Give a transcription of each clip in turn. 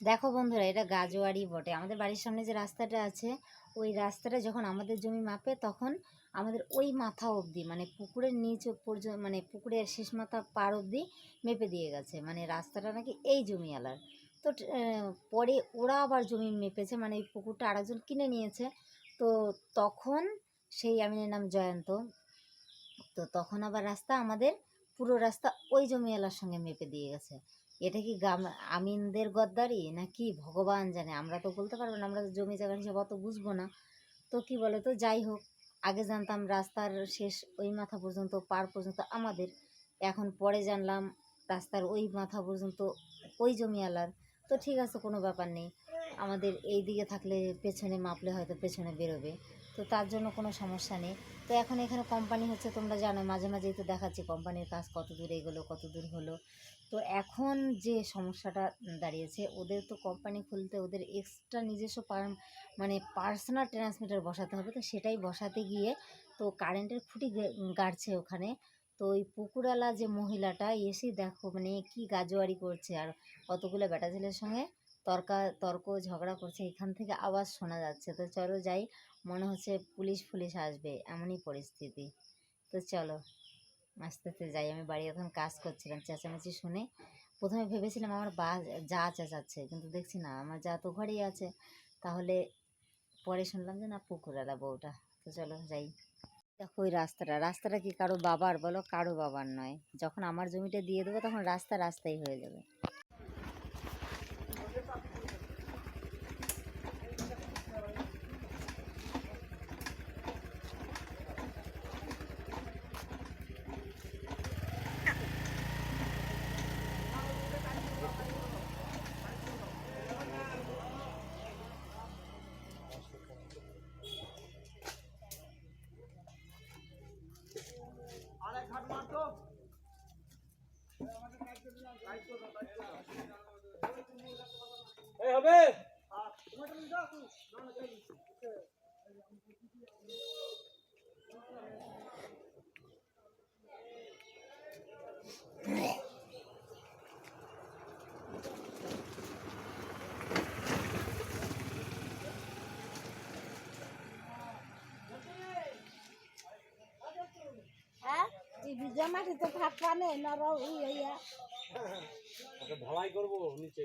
দেখো বন্ধুরা, এটা গাজোয়ারি বটে। আমাদের বাড়ির সামনে যে রাস্তাটা আছে, ওই রাস্তাটা যখন আমাদের জমি মাপে, তখন আমাদের ওই মাথা অবধি মানে পুকুরের নিচ পর্যন্ত মানে পুকুরের শেষ মাথা পার অবধি মেপে দিয়ে গেছে। মানে রাস্তাটা নাকি এই জমিওয়ালার। তো পরে ওরা আবার জমি মেপেছে মানে এই পুকুরটা আরেকজন কিনে নিয়েছে। তো তখন সেই আমিনের নাম জয়ন্ত। তো তখন আবার রাস্তা আমাদের, পুরো রাস্তা ওই জমিওয়ালার সঙ্গে মেপে দিয়ে গেছে। এটা কি আমিনদের গদ্দারি? না কি ভগবান জানে? আমরা তো বলতে পারব না, আমরা তো জমি জায়গা হিসাবে অত বুঝব না। তো কি বলে? তো যাই হোক, আগে জানতাম রাস্তার শেষ ওই মাথা পর্যন্ত, পার পর্যন্ত আমাদের। এখন পরে জানলাম রাস্তার ওই মাথা পর্যন্ত ওই জমিওয়ালার। তো ঠিক আছে, কোনো ব্যাপার নেই। আমাদের এই দিকে থাকলে পেছনে মাপলে হয়তো পেছনে বেরোবে। তো তার জন্য কোনো সমস্যা নেই। তো এখন এখানে কোম্পানি হচ্ছে, তোমরা জানো, মাঝে মাঝেই তো দেখাচ্ছি কোম্পানির কাজ কত দূর এগোলো, কত দূর হলো। তো এখন যে সমস্যাটা দাঁড়িয়েছে, ওদের তো কোম্পানি খুলতে ওদের এক্সট্রা নিজস্ব মানে পার্সোনাল ট্রান্সমিটার বসাতে হবে, তো সেটাই বসাতে গিয়ে তো কারেন্টের খুঁটি গাড়ছে ওখানে। তো ওই পুকুরওয়ালা যে মহিলাটা, এসে দেখো মানে কি গাজোয়ারি করছে আর কতগুলো বেটা ছেলের সঙ্গে। তর্কা, তর্ক ঝগড়া করছে, এখান থেকে আওয়াজ শোনা যাচ্ছে। তো চলো যাই, মনে হচ্ছে পুলিশ ফুলিশ আসবে, এমনই পরিস্থিতি। তো চলো আস্তে আস্তে যাই। আমি বাড়ি এখন কাজ করছিলাম, চেঁচামেচি শুনে। প্রথমে ভেবেছিলাম আমার বা, যা চেঁচাচ্ছে, কিন্তু দেখছি না, আমার যা তো ঘরেই আছে। তাহলে পরে শুনলাম যে না, পুকুরালা বউটা। তো চলো যাই। দেখো ওই রাস্তাটা রাস্তাটা কি কারও বাবার? বলো কারও বাবার নয়। যখন আমার জমিটা দিয়ে দেবো, তখন রাস্তা রাস্তাই হয়ে যাবে। এই হবে হ্যাঁ? ভিজা মাটি তো ফাঁকা নেই নরম ইয়া ঢালাই করব নিচে।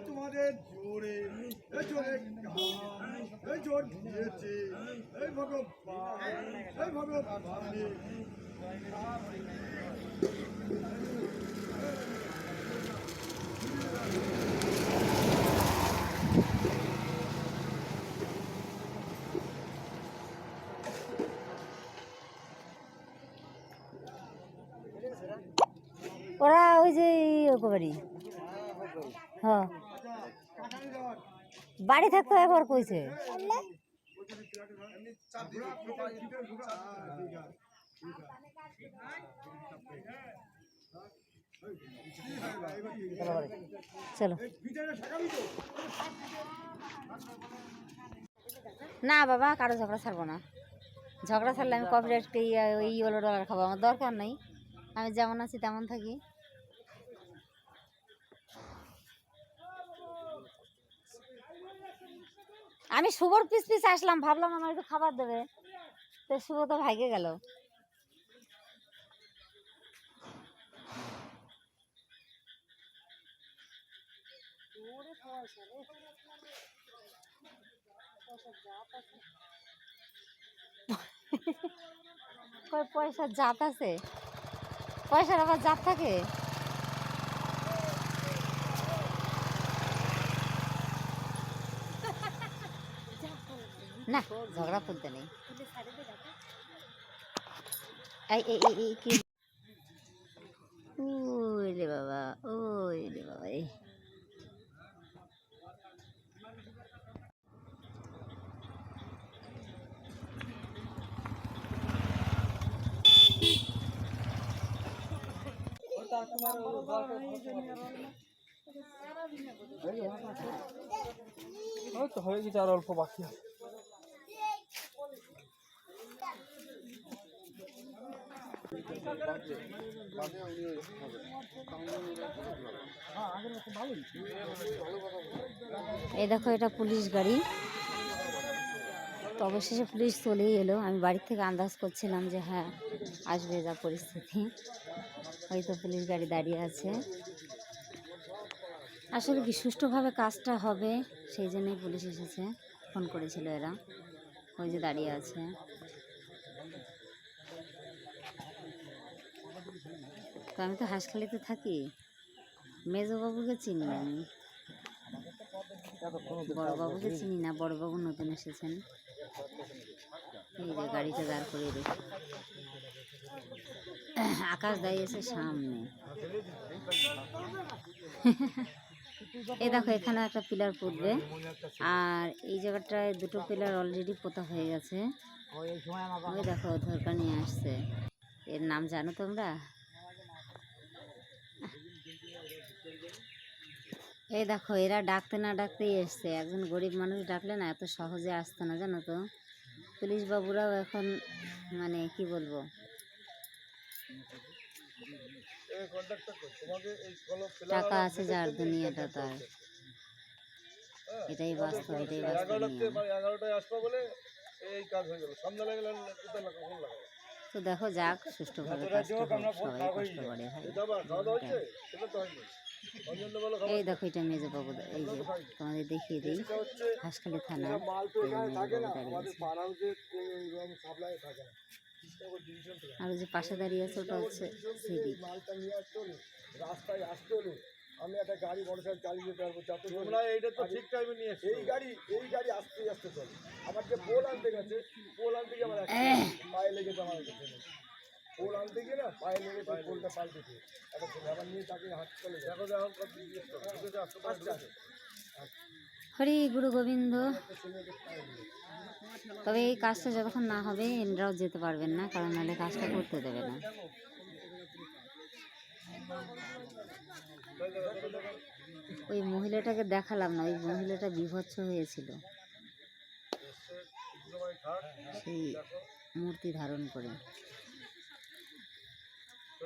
তোমাদের জোরে এই জোর দিয়েছে এই ভগবান এই ওরা ওই যে বাড়ি হ্যাঁ। বাড়ি থাকতে একবার কইছে। চলো। না বাবা, কারও ঝগড়া ছাড়বো না। ঝগড়া ছাড়লে আমি কপিরাইট এই ওলো ডলার খাব, আমার দরকার নেই। আমি যেমন আছি তেমন থাকি। আমি শুভর পিস পিস আসলাম, ভাবলাম আমার একটু খাবার দেবে। তো শুভ তো ভাগে গেল। পয়সার জাত আছে? পয়সার আবার জাত থাকে? না, ঝগড়া তুলতে নেই। এই এই এই এই, কি? ওই রে বাবা, ওই রে বাবা, এই। হয়ে গেছে আর অল্প বাকি আছে। এই দেখো, এটা পুলিশ গাড়ি। তো অবশেষে পুলিশ চলেই এলো। আমি বাড়ি থেকে আন্দাজ করছিলাম যে হ্যাঁ আসবে যা পরিস্থিতি। হয়তো পুলিশ গাড়ি দাঁড়িয়ে আছে। আসলে কি, সুষ্ঠুভাবে কাজটা হবে, সেই জন্যই পুলিশ এসেছে। ফোন করেছিল এরা। ওই যে দাঁড়িয়ে আছে। আমি তো হাঁসখালিতে থাকি। মেজবাবুকে চিনি আমি। বড়বাবুকে চিনি না, বড়বাবু নতুন এসেছেন। এই যে গাড়িটা দাঁড় করে রেখে আকাশ দাঁড়িয়েছে সামনে। এই দেখো, এখানে একটা পিলার পুঁতবে। আর এই জায়গাটায় দুটো পিলার অলরেডি পোতা হয়ে গেছে। ওই দেখো ধরকা নিয়ে আসছে। এর নাম জানো তোমরা? এই দেখো, এরা ডাকতে না ডাকতেই এসছে। একজন গরিব মানুষ ডাকলে না, এত সহজে আসতো না, জানো তো? পুলিশ বাবুরাও এখন মানে কি বলব? টাকা আছে যার, দুনিয়াটা তার। এটাই বাস্তব এটাই বাস্তব তো দেখো যাক, সুষ্ঠুভাবে সবাই কষ্ট করে, ভাই। এই দেখো এটা মেজো বাবু এই যে তোমাদের দেখিয়ে দিই হাঁসখালি থানা। আর যে পাশে দাঁড়িয়ে আছে ওটা হচ্ছে রাস্তায় আসতে হলে। আমি একটা গাড়ি মোটরসাইকেল চালিয়ে যেতে পারব যাতে তোমরা এইটা তো ঠিক টাইমে নিয়ে এই গাড়ি এই গাড়ি আসতে আসতে চলে। আমার যে পোল আনতে গেছে পোল আনতে গিয়ে আমার পায়ে লেগেছে আমার পোল আনতে গিয়ে না পায়ে লেগে একটা নিয়ে তাকে হাসপাতালে দেখো পারে হরি গুরু গোবিন্দ। তবে এই কাজটা যতক্ষণ না হবে এনরাও যেতে পারবেন না কারণ নাহলে কাজটা করতে দেবে না। ওই মহিলাটাকে দেখালাম না ওই মহিলাটা বিভৎস হয়েছিল। সেই মূর্তি ধারণ করে।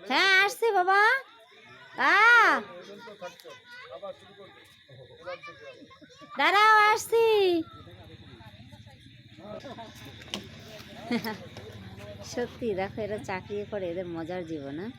হ্যাঁ আসছে বাবা। দাঁড়াও আসছি। সত্যি দেখো এরা চাকরি করে এদের মজার জীবন হ্যাঁ?